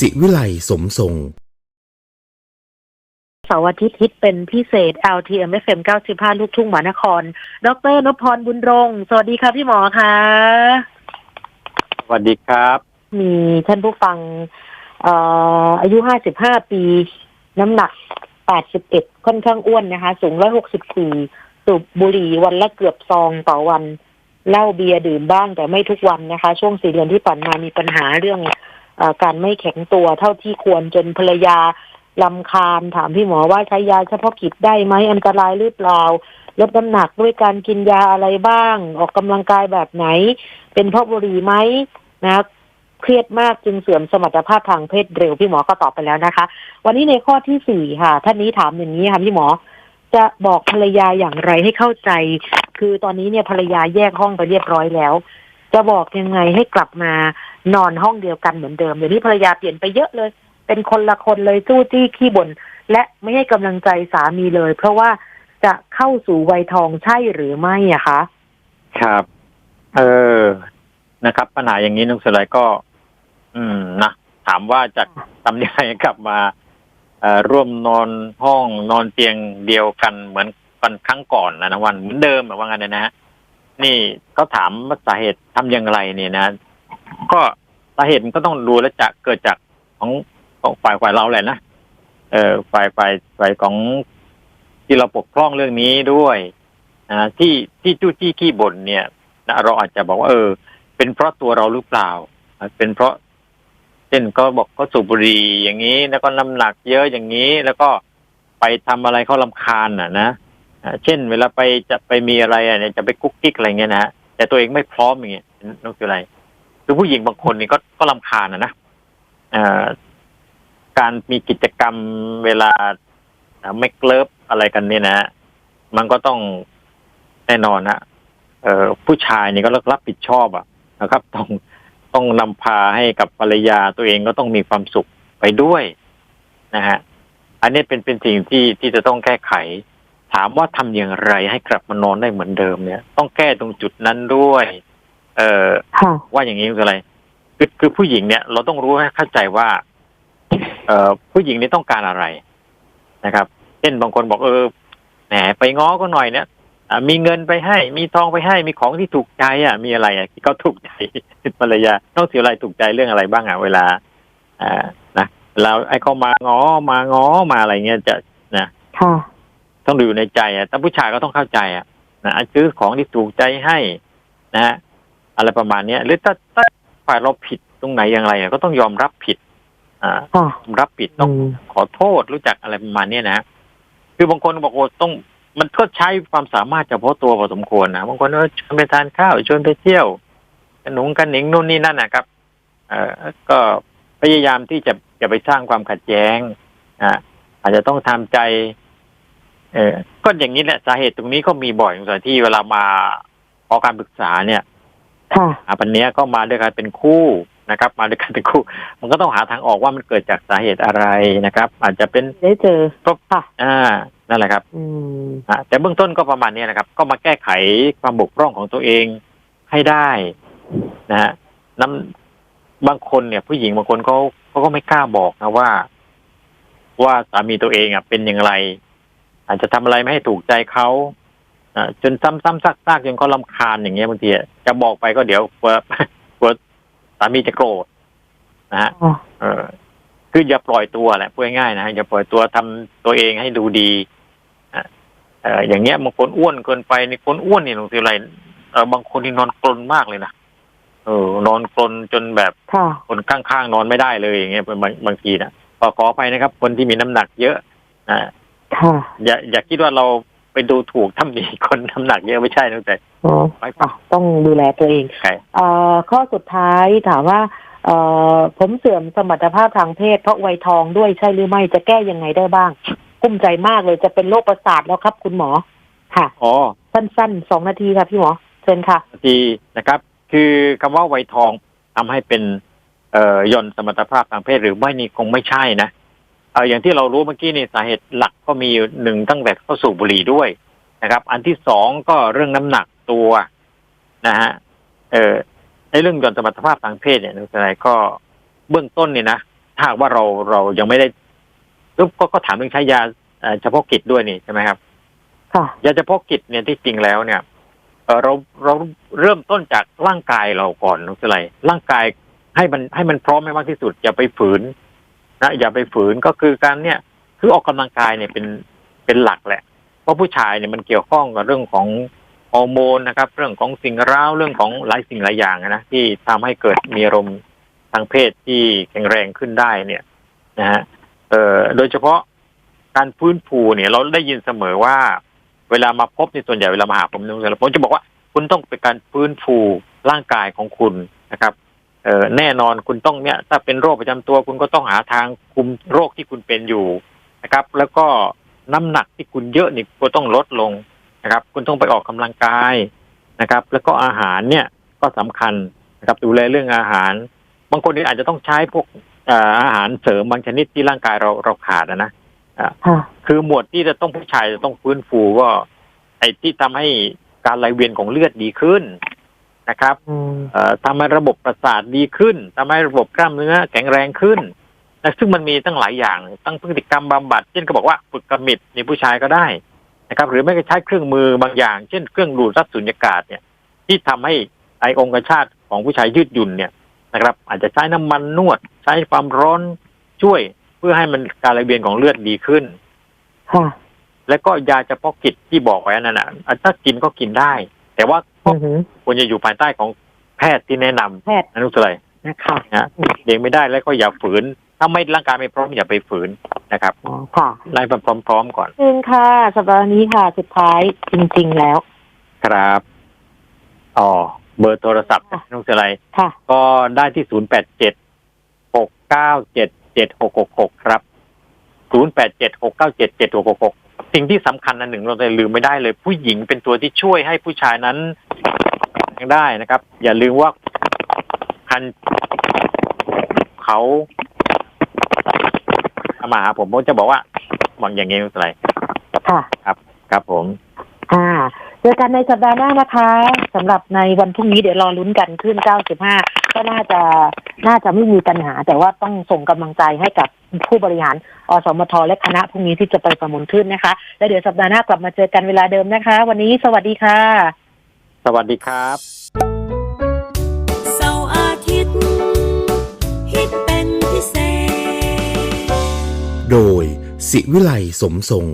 สิวิไลสมทรงเสาร์อาทิตย์ฮิตเป็นพิเศษ LTM FM 95 ลูกทุ่งหมานคร ดรนพพรบุญรงสวัสดีค่ะพี่หมอคะสวัสดีครับ มีท่านผู้ฟังเอ่ออายุ 55 ปี น้ำหนัก 81 ค่อนข้างอ้วนนะคะ สูง 164 สูบบุหรี่วันละเกือบซองต่อวันเหล้าเบียร์ดื่มบ้างแต่ไม่ทุกวันนะคะ ช่วงสี่เดือนที่ผ่านมามีปัญหาเรื่องเออ การไม่แข็งตัวเท่าที่ควรจนภรรยาลำคาญถามพี่หมอว่าใช้ยาเฉพาะกิจได้ไหมอันตรายหรือเปล่าลดน้ำหนักด้วยการกินยาอะไรบ้าง ออกกำลังกายแบบไหน เป็นเพราะบุหรี่ไหมนะเครียดมากจึงเสื่อมสมรรถภาพทางเพศเร็วพี่หมอก็ตอบไปแล้วนะคะ วันนี้ในข้อที่สี่ค่ะ ท่านนี้ถามอย่างนี้ค่ะพี่หมอ จะบอกภรรยาอย่างไรให้เข้าใจ คือตอนนี้เนี่ยภรรยาแยกห้องไปเรียบร้อยแล้ว จะบอกยังไงให้กลับมานอนห้องเดียวกันเหมือนเดิมเดี๋ยวนี้ภรรยาเปลี่ยนไปเยอะเลย เป็นคนละคนเลยจู้จี้ขี้บ่นและไม่ให้กำลังใจสามีเลย เพราะว่าจะเข้าสู่วัยทองใช่หรือไม่อะคะ ครับ เออนะครับ ปัญหาอย่างนี้นุกสลด์ก็ อืมนะถามว่าจะทำยังไงกลับมาร่วมนอนห้องนอนเตียงเดียวกันเหมือนกันครั้งก่อนนะนะวันเหมือนเดิมแบบว่างั้นนะฮะ นี่เขาถามว่าสาเหตุทำอย่างไรเนี่ยนะ ก็สาเหตุมันก็ต้องดูและจะเกิดจากของของฝ่ายฝ่ายเราแหละนะเออฝ่ายฝ่ายฝ่ายของที่เราปกพร่องเรื่องนี้ด้วยนะที่ที่จู้จี้ขี้บ่นเนี่ยนะเราอาจจะบอกว่าเออ เป็นเพราะตัวเราหรือเปล่า เป็นเพราะเช่นก็บอกเขาสูบบุหรี่อย่างนี้ แล้วก็น้ำหนักเยอะอย่างนี้ แล้วก็ไปทำอะไรเขาลำคาญอะนะ เช่น เวลาไปจะไปมีอะไรเนี่ยจะไปกุ๊กกิ๊กอะไรเงี้ยนะฮะแต่ตัวเองไม่พร้อมอย่างเงี้ยนั่นคืออะไรคือผู้หญิงบางคนนี่ก็ก็ลำคาญอะนะการมีกิจกรรมเวลาอ่าไม่เลิฟอะไรกันเนี่ยนะฮะมันก็ต้องแน่นอนนะเออผู้ชายนี่ก็รับผิดชอบอะนะครับ ต้องต้องนำพาให้กับภรรยาตัวเองก็ต้องมีความสุขไปด้วยนะฮะอันนี้เป็นเป็นสิ่งที่ที่จะต้องแก้ไข ถามว่าทำอย่างไรให้กลับมานอนได้เหมือนเดิมเนี่ย ต้องแก้ตรงจุดนั้นด้วย เอ่อค่ะว่าอย่างนี้คืออะไรคือคือผู้หญิงเนี่ย เราต้องรู้ให้เข้าใจว่า เอ่อผู้หญิงนี่ต้องการอะไรนะครับ เช่นบางคนบอกเออแหมไปง้อก็หน่อยเนี่ยอะมีเงินไปให้ มีทองไปให้ มีของที่ถูกใจอะ มีอะไรอะที่เขาถูกใจภรรยาต้องเสียอะไรถูกใจเรื่องอะไรบ้างอะเวลา อ่านะเราไอ้เขามาง้อมาง้อมาอะไรเงี้ยจะนะค่ะ ต้องดูอยู่ในใจอะแต่ผู้ชายก็ต้องเข้าใจอะนะซื้อของที่ถูกใจให้นะฮะอะไรประมาณเนี้ยหรือถ้าถ้าฝ่ายเราผิดตรงไหนอย่างไรอะก็ต้องยอมรับผิด อ่าค่ะรับผิดต้องอืมขอโทษรู้จักอะไรประมาณเนี้ยนะฮะคือบางคนบอกโอ้ต้องมันก็ใช้ความสามารถเฉพาะตัวพอสมควรนะบางคนก็ชวนไปทานข้าวชวนไปเที่ยวกันหนุงกันหนิงนู่นนี่นั่นนะครับ เอ่อก็พยายามที่จะจะไปสร้างความขัดแย้งอ่าอาจจะต้องทำใจ เออก็อย่างนี้แหละสาเหตุตรงนี้ก็มีบ่อยสถานที่เวลามาขอการปรึกษาเนี่ยค่ะอาปันเนี้ยก็มาด้วยกันเป็นคู่นะครับ มาด้วยกันเป็นคู่ มันก็ต้องหาทางออกว่ามันเกิดจากสาเหตุอะไรนะครับ อาจจะเป็นได้เจอก็ค่ะอ่านั่นแหละครับ อืมอ่าแต่เบื้องต้นก็ประมาณเนี้ยนะครับ ก็มาแก้ไขความบกพร่องของตัวเองให้ได้นะฮะน้ำบางคนเนี่ย ผู้หญิงบางคนเขาเขาก็ไม่กล้าบอกนะว่า ว่าสามีตัวเองอะเป็นอย่างไร อาจจะทำอะไรไม่ให้ถูกใจเขาอ่าจนซ้ำๆซากๆจนเขาลำคาญอย่างเงี้ยบางทีอะจะบอกไปก็เดี๋ยวกลัวกลัวสามีจะโกรธนะฮะค่ะเออคืออย่าปล่อยตัวแหละพูดง่ายๆนะอย่าปล่อยตัวทำตัวเองให้ดูดีอะเอออย่างเงี้ยบางคนอ้วนเกินไปนี่คนอ้วนนี่หนูสิอะไรเออบางคนที่นอนกลนมากเลยนะเออนอนกลนจนแบบค่ะคนข้างๆนอนไม่ได้เลยอย่างเงี้ยบางบางทีนะขอขออภัยนะครับ คนที่มีน้ำหนักเยอะอ่า ค่ะอย่าอย่าคิดว่าเราไปดูถูกทำหนีคนน้ำหนักเยอะไม่ใช่นะแต่อ๋อไปอะต้องดูแลตัวเองใครเอ่อข้อสุดท้ายถามว่าเอ่อผมเสื่อมสมรรถภาพทางเพศเพราะวัยทองด้วยใช่หรือไม่จะแก้ยังไงได้บ้างกุ้มใจมากเลยจะเป็นโรคประสาทแล้วครับ คุณหมอ ค่ะ อ๋อ สั้นๆสองนาทีค่ะพี่หมอเชิญค่ะทีนะครับ คือคำว่าไวยทองทำให้เป็นเอ่อหย่อนสมรรถภาพทางเพศหรือไม่นี่คงไม่ใช่นะเอออย่างที่เรารู้เมื่อกี้นี่สาเหตุหลักก็มีอยู่หนึ่งตั้งแต่เข้าสู่บุหรี่ด้วยนะครับ อันที่สองก็เรื่องน้ำหนักตัวนะฮะเออในเรื่องหย่อนสมรรถภาพทางเพศเนี่ยในอะไรก็เบื้องต้นเนี่ยนะถ้าหากว่าเราเรายังไม่ได้ก็ก็ก็ถามเรื่องใช้ยาเอ่อเฉพาะกิจด้วยนี่ใช่ไหมครับค่ะยาเฉพาะกิจเนี่ยที่จริงแล้วเนี่ยเอ่อเราเราเริ่มต้นจากร่างกายเราก่อนนุกสไลร่างกายให้มันให้มันพร้อมให้มากที่สุดอย่าไปฝืน นะอย่าไปฝืนก็คือการเนี่ยคือออกกำลังกายเนี่ยเป็นเป็นหลักแหละ เพราะผู้ชายเนี่ยมันเกี่ยวข้องกับเรื่องของฮอร์โมนนะครับ เรื่องของสิ่งเร้าเรื่องของหลายสิ่งหลายอย่างนะที่ทำให้เกิดมีอารมณ์ทางเพศที่แข็งแรงขึ้นได้เนี่ยนะฮะเอ่อโดยเฉพาะการฟื้นฟูเนี่ย เราได้ยินเสมอว่า เวลามาพบในส่วนใหญ่เวลามาหาผมเนี่ยผมจะบอกว่า คุณต้องเป็นการฟื้นฟูร่างกายของคุณนะครับ เออแน่นอนคุณต้องเนี่ยถ้าเป็นโรคประจำตัวคุณก็ต้องหาทางคุมโรคที่คุณเป็นอยู่นะครับ แล้วก็น้ำหนักที่คุณเยอะนี่ก็ต้องลดลงนะครับ คุณต้องไปออกกำลังกายนะครับ แล้วก็อาหารเนี่ยก็สำคัญนะครับดูแลเรื่องอาหาร บางคนนี่อาจจะต้องใช้พวกเอ่ออาหารเสริมบางชนิดที่ร่างกายเราเราขาดนะนะค่ะคือหมวดที่จะต้องผู้ชายจะต้องฟื้นฟูก็ไอ้ที่ทำให้การไหลเวียนของเลือดดีขึ้น นะครับอืมเอ่อทำให้ระบบประสาทดีขึ้นทำให้ระบบกล้ามเนื้อแข็งแรงขึ้นนะซึ่งมันมีตั้งหลายอย่างตั้งพฤติกรรมบำบัด เช่นก็บอกว่าฝึกกระมิดในผู้ชายก็ได้นะครับ หรือไม่ก็ใช้เครื่องมือบางอย่าง เช่นเครื่องดูดซับสุญญากาศเนี่ย ที่ทำให้ไอองคชาตของผู้ชายยืดหยุ่นเนี่ยนะครับ อาจจะใช้น้ำมันนวด ใช้ความร้อนช่วยเพื่อให้มันการไหลเวียนของเลือดดีขึ้นค่ะแล้วก็ยาเฉพาะกิจที่บอกไว้นั่นน่ะอะถ้ากินก็กินได้ แต่ว่าก็อือหือ ควรจะอยู่ภายใต้ของแพทย์ที่แนะนำแพทย์นะนุกสไลนะคะนะเองไม่ได้แล้วก็อย่าฝืน ถ้าไม่ร่างกายไม่พร้อมอย่าไปฝืนนะครับอ๋อค่ะไล่ไปพร้อมๆก่อนหนึ่งค่ะสัปดาห์นี้ค่ะสุดท้ายจริง ๆแล้ว ครับอ๋อเบอร์โทรศัพท์ค่ะนุกสไลค่ะก็ได้ที่ศูนย์แปดเจ็ดหกเก้าเจ็ดเจ็ดหกหกหกครับศูนย์แปดเจ็ดหกเก้าเจ็ดเจ็ดหกหกหกสิ่งที่สำคัญอันหนึ่งเราจะลืมไม่ได้เลย ผู้หญิงเป็นตัวที่ช่วยให้ผู้ชายนั้น ได้นะครับ อย่าลืมว่าคันเขาเอามาหาผมผมจะบอกว่าบางอย่างเงี้ยอะไรค่ะครับผม อ่าเจอกันในสัปดาห์หน้านะคะสำหรับในวันพรุ่งนี้เดี๋ยวรอลุ้นกันขึ้น 95 ก็น่าจะน่าจะไม่มีปัญหา แต่ว่าต้องส่งกำลังใจให้กับผู้บริหาร อสมทและคณะพรุ่งนี้ที่จะไปประมูลขึ้นนะคะ แล้วเดี๋ยวสัปดาห์หน้ากลับมาเจอกันเวลาเดิมนะคะ วันนี้สวัสดีค่ะ สวัสดีครับเสาร์อาทิตย์ฮิตเป็นพิเศษ โดย สิวิไลสมทรง